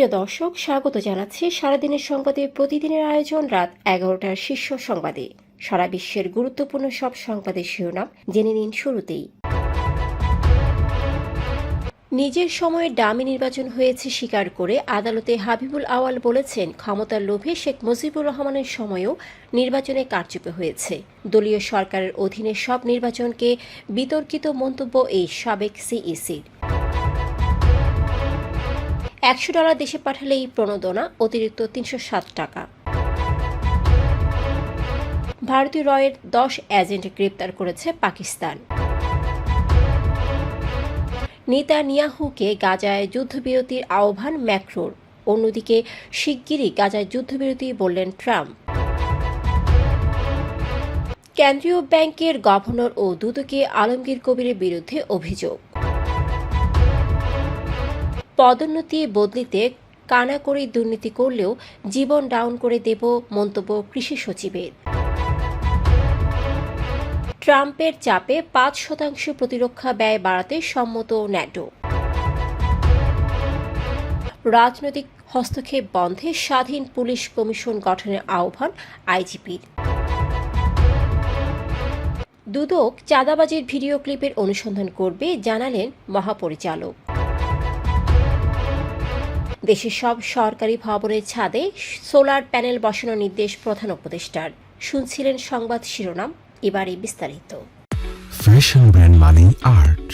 প্রিয় দর্শক, স্বাগত জানাচ্ছি সারাদিনের সংবাদে। প্রতিদিনের আয়োজন রাত এগারোটার শীর্ষ সংবাদে। সারা বিশ্বের গুরুত্বপূর্ণ সব সংবাদের শিরোনাম জেনে নিন শুরুতেই। নিজের সময়ে ডামি নির্বাচন হয়েছে স্বীকার করে আদালতে হাবিবুল আওয়াল বলেছেন, ক্ষমতার লোভে শেখ মুজিবুর রহমানের সময়েও নির্বাচনে কারচুপে হয়েছে। দলীয় সরকারের অধীনে সব নির্বাচনকে বিতর্কিত মন্তব্য এই সাবেক সিইসির। একশো ডলার দেশে পাঠালে এই প্রণোদনা, অতিরিক্ত তিনশো সাত টাকা। ভারতীয় রয়ের দশ এজেন্ট গ্রেপ্তার করেছে পাকিস্তান। নেতা নিয়াহুকে গাজায় যুদ্ধবিরতির আহ্বান ম্যাক্রোর। অন্যদিকে শিগগিরই গাজায় যুদ্ধবিরতি বললেন ট্রাম্প। কেন্দ্রীয় ব্যাংকের গভর্নর ও দুদকে আলমগীর কবিরের বিরুদ্ধে অভিযোগ। পদোন্নতি বদলিতে কানাকড়ি দুর্নীতি করলেও জীবন ডাউন করে দেব মন্তব্য কৃষি সচিবের। ট্রাম্পের চাপে পাঁচ শতাংশ প্রতিরক্ষা ব্যয় বাড়াতে সম্মত ন্যাটো। রাজনৈতিক হস্তক্ষেপ বন্ধে স্বাধীন পুলিশ কমিশন গঠনের আহ্বান আইজিপির। দুদক চাঁদাবাজির ভিডিও ক্লিপের অনুসন্ধান করবে জানালেন মহাপরিচালক। দেশের সব সরকারি ভবনের ছাদে সোলার প্যানেল বসানোর নির্দেশ প্রধান উপদেষ্টার। শুনছিলেন সংবাদ শিরোনাম এবারে বিস্তারিত। ফ্যাশন ব্র্যান্ড মানে আর্ট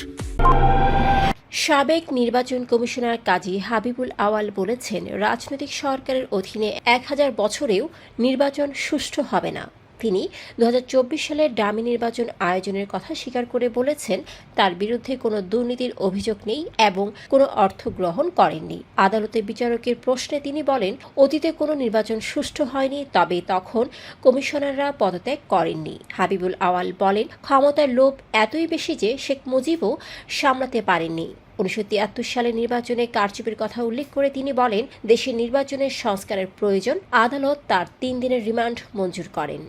সাবেক নির্বাচন কমিশনার কাজী হাবিবুল আওয়াল বলেছেন রাজনৈতিক সরকারের অধীনে এক হাজার বছরেও নির্বাচন সুষ্ঠু হবে না। তিনি দু হাজার চব্বিশ সালের ডামি নির্বাচন আয়োজনের কথা স্বীকার করে বলেছেন, তার বিরুদ্ধে কোনো দুর্নীতির অভিযোগ নেই এবং কোনো অর্থ গ্রহণ করেননি। আদালতে বিচারকের প্রশ্নে তিনি বলেন, অতীতে কোনো নির্বাচন সুষ্ঠু হয়নি, তবে তখন কমিশনাররা পদত্যাগ করেননি। হাবিবুল আওয়াল বলেন, ক্ষমতার লোভ এতই বেশি যে শেখ মুজিবও সামলাতে পারেননি। উনিশশো তিয়াত্তর সালে নির্বাচনে কারচুপির কথা উল্লেখ করে তিনি বলেন, দেশের নির্বাচনের সংস্কারের প্রয়োজন, আদালত তার তিন দিনের রিমান্ড মঞ্জুর করেন।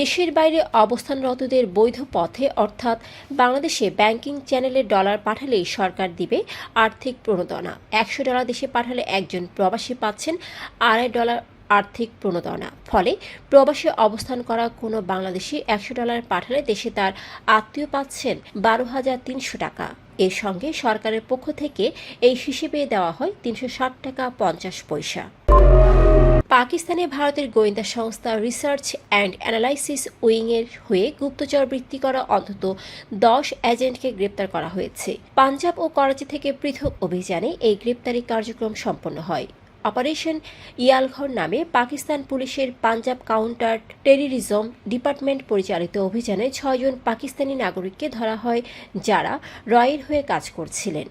দেশের বাইরে অবস্থানরতদের বৈধ পথে, অর্থাৎ বাংলাদেশে ব্যাংকিং চ্যানেলে ডলার পাঠালেই সরকার দিবে আর্থিক প্রণোদনা। একশো ডলার দেশে পাঠালে একজন প্রবাসী পাচ্ছেন আড়াই ডলার আর্থিক প্রণোদনা। ফলে প্রবাসে অবস্থান করা কোনো বাংলাদেশি একশো ডলার পাঠালে দেশে তার আত্মীয় পাচ্ছেন বারো হাজার তিনশো টাকা। এর সঙ্গে সরকারের পক্ষ থেকে এই হিসেবে দেওয়া হয় তিনশো ষাট টাকা পঞ্চাশ পয়সা। পাকিস্তানে ভারতের গোয়েন্দা সংস্থা রিসার্চ অ্যান্ড অ্যানালাইসিস উইংয়ের হয়ে গুপ্তচর বৃত্তি করা অন্তত দশ এজেন্টকে গ্রেপ্তার করা হয়েছে। পাঞ্জাব ও করাচি থেকে পৃথক অভিযানে এই গ্রেপ্তারি কার্যক্রম সম্পন্ন হয়। অপারেশন ইয়ালঘর নামে পাকিস্তান পুলিশের পাঞ্জাব কাউন্টার টেরিরিজম ডিপার্টমেন্ট পরিচালিত অভিযানে ছয়জন পাকিস্তানি নাগরিককে ধরা হয় যারা রয়ের হয়ে কাজ করছিলেন।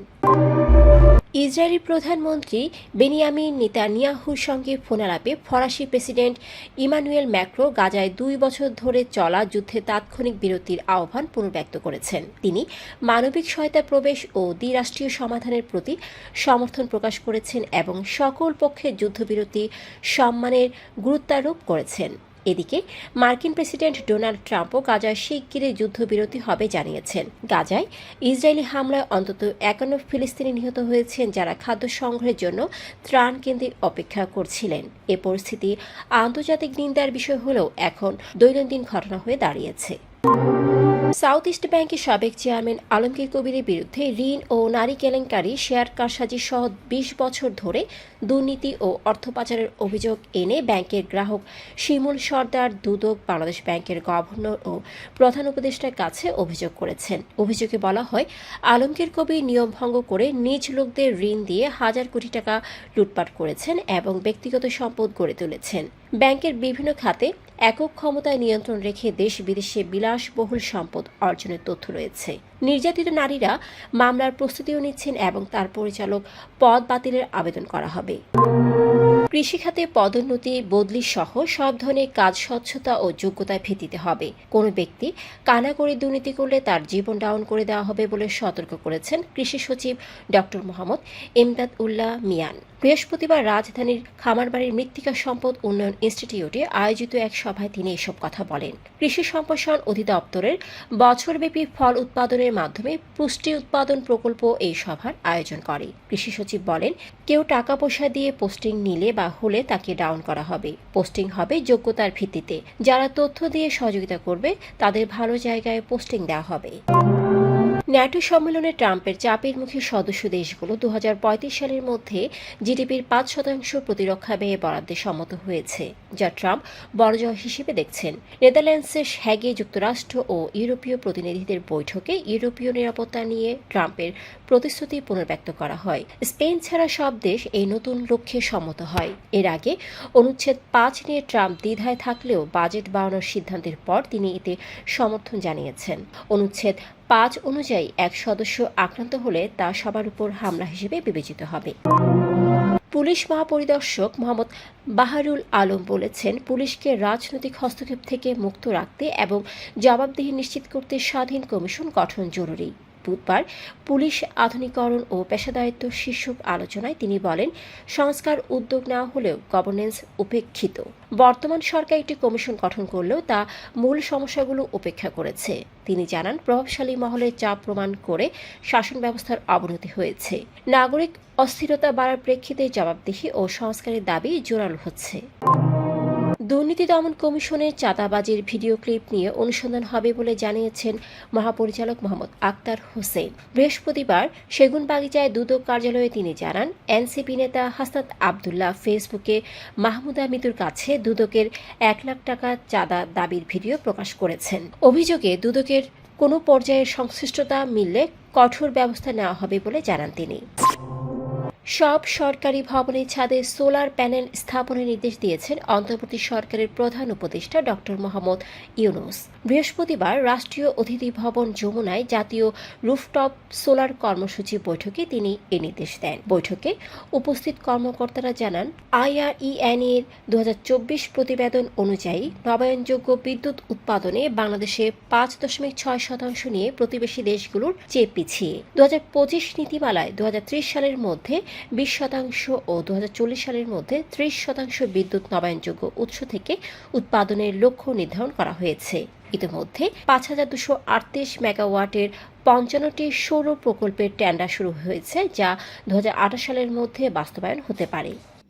ইসরায়েলি প্রধানমন্ত্রী বেনিয়ামিন নেতানিয়াহুর সঙ্গে ফোনালাপে ফরাসি প্রেসিডেন্ট ইমানুয়েল ম্যাক্রো গাজায় দুই বছর ধরে চলা যুদ্ধে তাৎক্ষণিক বিরতির আহ্বান পুনর্ব্যক্ত করেছেন। তিনি মানবিক সহায়তা প্রবেশ ও দ্বিরাষ্ট্রীয় সমাধানের প্রতি সমর্থন প্রকাশ করেছেন এবং সকল পক্ষের যুদ্ধবিরতি সম্মানের গুরুত্বারোপ করেছেন। এদিকে মার্কিন প্রেসিডেন্ট ডোনাল্ড ট্রাম্পও গাজায় শিগগিরই যুদ্ধবিরতি হবে জানিয়েছেন। গাজায় ইসরায়েলি হামলায় অন্তত একান্ন ফিলিস্তিনি নিহত হয়েছেন যারা খাদ্য সংগ্রহের জন্য ত্রাণ কেন্দ্রে অপেক্ষা করছিলেন। এ পরিস্থিতি আন্তর্জাতিক নিন্দার বিষয় হলেও এখন দৈনন্দিন ঘটনা হয়ে দাঁড়িয়েছে। সাউথ ইস্ট ব্যাংকের সাবেক চেয়ারম্যান আলমগীর কবিরের বিরুদ্ধে ঋণ ও নারী কেলেঙ্কারি শেয়ার কারসাজি সহ বিশ বছর ধরে দুর্নীতি ও অর্থ পাচারের অভিযোগ এনে ব্যাংকের গ্রাহক শিমুল সর্দার দুদক বাংলাদেশ ব্যাংকের গভর্নর ও প্রধান উপদেষ্টার কাছে অভিযোগ করেছেন। অভিযোগে বলা হয়, আলমগীর কবির নিয়ম ভঙ্গ করে নিজ লোকদের ঋণ দিয়ে হাজার কোটি টাকা লুটপাট করেছেন এবং ব্যক্তিগত সম্পদ গড়ে তুলেছেন। ব্যাংকের বিভিন্ন খাতে একক ক্ষমতায় নিয়ন্ত্রণ রেখে দেশ বিদেশে বিলাসবহুল সম্পদ অর্জনের তথ্য রয়েছে। নির্যাতিত নারীরা মামলার প্রস্তুতিও নিচ্ছেন এবং তার পরিচালক পদ বাতিলের আবেদন করা হবে। কৃষিখাতে পদোন্নতি, বদলি সহ সব ধরনের কাজ স্বচ্ছতা ও যোগ্যতায় ভিত্তিতে হবে। কোনো ব্যক্তি কানা করে দুর্নীতি করলে তার জীবন ডাউন করে দেওয়া হবে বলে সতর্ক করেছেন কৃষি সচিব ডক্টর মোহাম্মদ এমদাদ উল্লাহ মিয়ান। বৃহস্পতিবার রাজধানীর খামারবাড়ির মৃত্তিকা সম্পদ উন্নয়ন ইনস্টিটিউটে আয়োজিত এক সভায় তিনি এসব কথা বলেন। কৃষি সম্প্রসারণ অধিদপ্তরের বছরব্যাপী ফল উৎপাদনের মাধ্যমে পুষ্টি উৎপাদন প্রকল্প এই সভার আয়োজন করে। কৃষি সচিব বলেন, কেউ টাকা পয়সা দিয়ে পোস্টিং নিলে বা হলে তাকে ডাউন করা হবে। পোস্টিং হবে যোগ্যতার ভিত্তিতে। যারা তথ্য দিয়ে সহযোগিতা করবে, তাদের ভালো জায়গায় পোস্টিং দেওয়া হবে। ন্যাটো সম্মেলনে ট্রাম্পের চাপের মুখে সদস্য দেশগুলো দুহাজার পঁয়ত্রিশ সালের মধ্যে জিডিপির পাঁচ শতাংশ প্রতিরক্ষা ব্যয়ে বরাদ্দে সম্মত হয়েছে, যা ট্রাম্প বড় জয় হিসেবে দেখছেন। নেদারল্যান্ডসের হ্যাগে যুক্তরাষ্ট্র ও ইউরোপীয় প্রতিনিধিদের বৈঠকে ইউরোপীয় নিরাপত্তা নিয়ে ট্রাম্পের প্রতিশ্রুতি পুনর্ব্যক্ত করা হয়। স্পেন ছাড়া সব দেশ এই নতুন লক্ষ্যে সম্মত হয়। এর আগে অনুচ্ছেদ পাঁচ নিয়ে ট্রাম্প দ্বিধায় থাকলেও বাজেট বাড়ানোর সিদ্ধান্তের পর তিনি এতে সমর্থন জানিয়েছেন। অনুচ্ছেদ পাঁচ অনুযায়ী এক সদস্য আক্রান্ত হলে তা সবার উপর হামলা হিসেবে বিবেচিত হবে। পুলিশ মহাপরিদর্শক মোহাম্মদ বাহারুল আলম বলেছেন, পুলিশকে রাজনৈতিক হস্তক্ষেপ থেকে মুক্ত রাখতে এবং জবাবদিহি নিশ্চিত করতে স্বাধীন কমিশন গঠন জরুরি। বুধবার পুলিশ আধুনিকরণ ও পেশাদারিত্ব শীর্ষক আলোচনায় তিনি বলেন, সংস্কার উদ্যোগ নেওয়া হলেও গভর্নেন্স উপেক্ষিত। বর্তমান সরকার একটি কমিশন গঠন করলেও তা মূল সমস্যাগুলো উপেক্ষা করেছে। তিনি জানান, প্রভাবশালী মহলে চাপ প্রমাণ করে শাসন ব্যবস্থার অবনতি হয়েছে। নাগরিক অস্থিরতা বাড়ার প্রেক্ষিতে জবাবদিহি ও সংস্কারের দাবি জোরালো হচ্ছে। দুর্নীতি দমন কমিশনের চাঁদাবাজির ভিডিও ক্লিপ নিয়ে অনুসন্ধান হবে বলে জানিয়েছেন মহাপরিচালক মোহাম্মদ আক্তার হোসেন। বৃহস্পতিবার সেগুনবাগিচায় দুদক কার্যালয়ে তিনি জানান, এনসিপি নেতা হাসনাত আবদুল্লাহ ফেসবুকে মাহমুদা মিতুর কাছে দুদকের এক লাখ টাকা চাঁদা দাবির ভিডিও প্রকাশ করেছেন। অভিযোগে দুদকের কোনো পর্যায়ের সংশ্লিষ্টতা মিললে কঠোর ব্যবস্থা নেওয়া হবে বলে জানান তিনি। সব সরকারি ভবনের ছাদে সোলার প্যানেল স্থাপনের নির্দেশ দিয়েছেন অন্তর্বর্তী সরকারের প্রধান উপদেষ্টা ডক্টর মোহাম্মদ ইউনুস। বৃহস্পতিবার রাষ্ট্রীয় অতিথি ভবন যমুনায় জাতীয় রুফটপ সোলার কর্মসূচি বৈঠকে তিনি এ নির্দেশ দেন। বৈঠকে উপস্থিত কর্মকর্তারা জানান আইআরইএন এর দু হাজার চব্বিশ প্রতিবেদন অনুযায়ী নবায়নযোগ্য বিদ্যুৎ উৎপাদনে বাংলাদেশে পাঁচ দশমিক ছয় শতাংশ নিয়ে প্রতিবেশী দেশগুলোর চেয়ে পিছিয়ে। দু হাজার পঁচিশ নীতিমালায় দু হাজার ত্রিশ সালের মধ্যে বিশ শতাংশ ও দুহাজার চল্লিশ সালের মধ্যে ত্রিশ শতাংশ বিদ্যুৎ নবায়নযোগ্য উৎস থেকে উৎপাদনের লক্ষ্য নির্ধারণ করা হয়েছে। ইতিমধ্যে পাঁচ হাজার দুশো আটত্রিশ মেগাওয়াটের পঞ্চান্নটি সৌর প্রকল্পের টেন্ডার শুরু হয়েছে, যা দু হাজার আঠারো সালের মধ্যে বাস্তবায়ন হতে পারে।